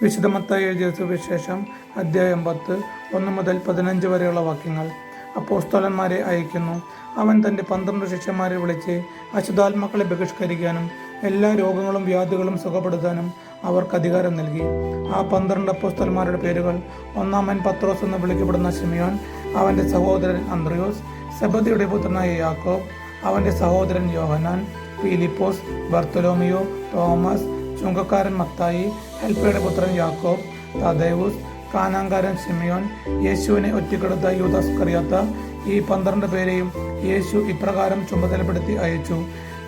വിശുദ്ധമത്തായി എഴുതിയ സുവിശേഷം അധ്യായം പത്ത് ഒന്ന് മുതൽ പതിനഞ്ച് വരെയുള്ള വാക്യങ്ങൾ അപ്പോസ്തലന്മാരെ അയക്കുന്നു അവൻ തന്റെ പന്ത്രണ്ട് ശിഷ്യന്മാരെ വിളിച്ച് അശുദ്ധാത്മാക്കളെ ബഹിഷ്കരിക്കാനും എല്ലാ രോഗങ്ങളും വ്യാധികളും സുഖപ്പെടുത്താനും അവർക്ക് അധികാരം നൽകി. ആ പന്ത്രണ്ട് അപ്പോസ്തലന്മാരുടെ പേരുകൾ ഒന്നാമൻ പത്രോസ് എന്ന് വിളിക്കപ്പെടുന്ന ഷിമിയോൻ അവന്റെ സഹോദരൻ അന്ത്രയോസ് സെബദിയുടെ പുത്രനായ യാക്കോബ് അവന്റെ സഹോദരൻ യോഹനാൻ ഫിലിപ്പോസ് ബർത്തലോമിയോ തോമസ് ചുങ്കക്കാരൻ മത്തായി ഹെൽപ്പയുടെ പുത്രൻ യാക്കോബ് തദേവൂസ് കാനാങ്കാരൻ സിമിയോൻ യേശുവിനെ ഒറ്റക്കെടുത്ത യൂദാസ് കറിയാത്ത ഈ പന്ത്രണ്ട് പേരെയും യേശു ഇപ്രകാരം ചുമതലപ്പെടുത്തി അയച്ചു.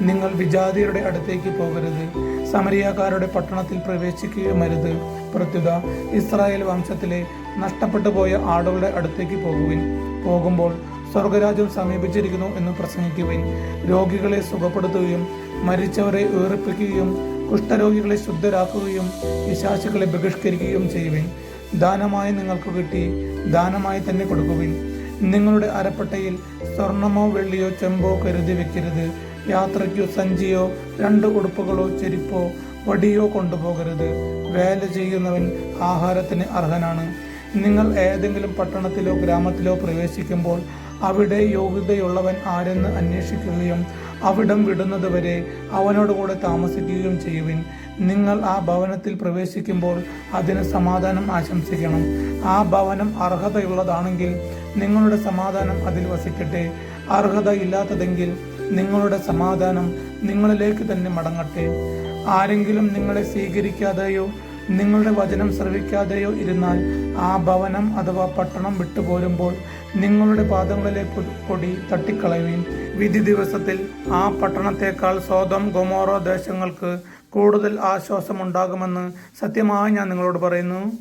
നിങ്ങൾ വിജാതിയുടെ അടുത്തേക്ക് പോകരുത്. സമരിയാക്കാരുടെ പട്ടണത്തിൽ പ്രവേശിക്കുകയുമരുത് പ്രത്യുത ഇസ്രായേൽ വംശത്തിലെ നഷ്ടപ്പെട്ടു പോയ ആടുകളുടെ അടുത്തേക്ക് പോകുവിൻ. പോകുമ്പോൾ സ്വർഗരാജ്യം സമീപിച്ചിരിക്കുന്നു എന്ന് പ്രസംഗിക്കുവിൻ രോഗികളെ സുഖപ്പെടുത്തുകയും മരിച്ചവരെ ഉയർപ്പിക്കുകയും കുഷ്ഠരോഗികളെ ശുദ്ധരാക്കുകയും വിശാശുക്കളെ ബഹിഷ്കരിക്കുകയും ചെയ്യുവിൻ. ദാനമായി നിങ്ങൾക്ക് കിട്ടി ദാനമായി തന്നെ കൊടുക്കുവിൻ. നിങ്ങളുടെ അരപ്പട്ടയിൽ സ്വർണമോ വെള്ളിയോ ചെമ്പോ കരുതി വെക്കരുത്. യാത്രയ്ക്കോ സഞ്ചിയോ രണ്ട് ഉടുപ്പുകളോ ചെരിപ്പോ വടിയോ കൊണ്ടുപോകരുത്. വേല ചെയ്യുന്നവൻ ആഹാരത്തിന് അർഹനാണ്. നിങ്ങൾ ഏതെങ്കിലും പട്ടണത്തിലോ ഗ്രാമത്തിലോ പ്രവേശിക്കുമ്പോൾ അവിടെ യോഗ്യതയുള്ളവൻ ആരെന്ന് അന്വേഷിക്കുകയും അവിടം വിടുന്നതുവരെ അവനോടുകൂടെ താമസിക്കുകയും ചെയ്യുവിൻ. നിങ്ങൾ ആ ഭവനത്തിൽ പ്രവേശിക്കുമ്പോൾ അതിന് സമാധാനം ആശംസിക്കണം. ആ ഭവനം അർഹതയുള്ളതാണെങ്കിൽ നിങ്ങളുടെ സമാധാനം അതിൽ വസിക്കട്ടെ. അർഹത ഇല്ലാത്തതെങ്കിൽ നിങ്ങളുടെ സമാധാനം നിങ്ങളിലേക്ക് തന്നെ മടങ്ങട്ടെ. ആരെങ്കിലും നിങ്ങളെ സ്വീകരിക്കാതെയോ നിങ്ങളുടെ വചനം ശ്രവിക്കാതെയോ ഇരുന്നാൽ ആ ഭവനം അഥവാ പട്ടണം വിട്ടുപോരുമ്പോൾ നിങ്ങളുടെ പാദങ്ങളിലെ പൊടി തട്ടിക്കളയുവിൻ. വിധി ദിവസത്തിൽ ആ പട്ടണത്തേക്കാൾ സ്വതം ഗൊമോറോ ദേശങ്ങൾക്ക് കൂടുതൽ ആശ്വാസമുണ്ടാകുമെന്ന് സത്യമായി ഞാൻ നിങ്ങളോട് പറയുന്നു.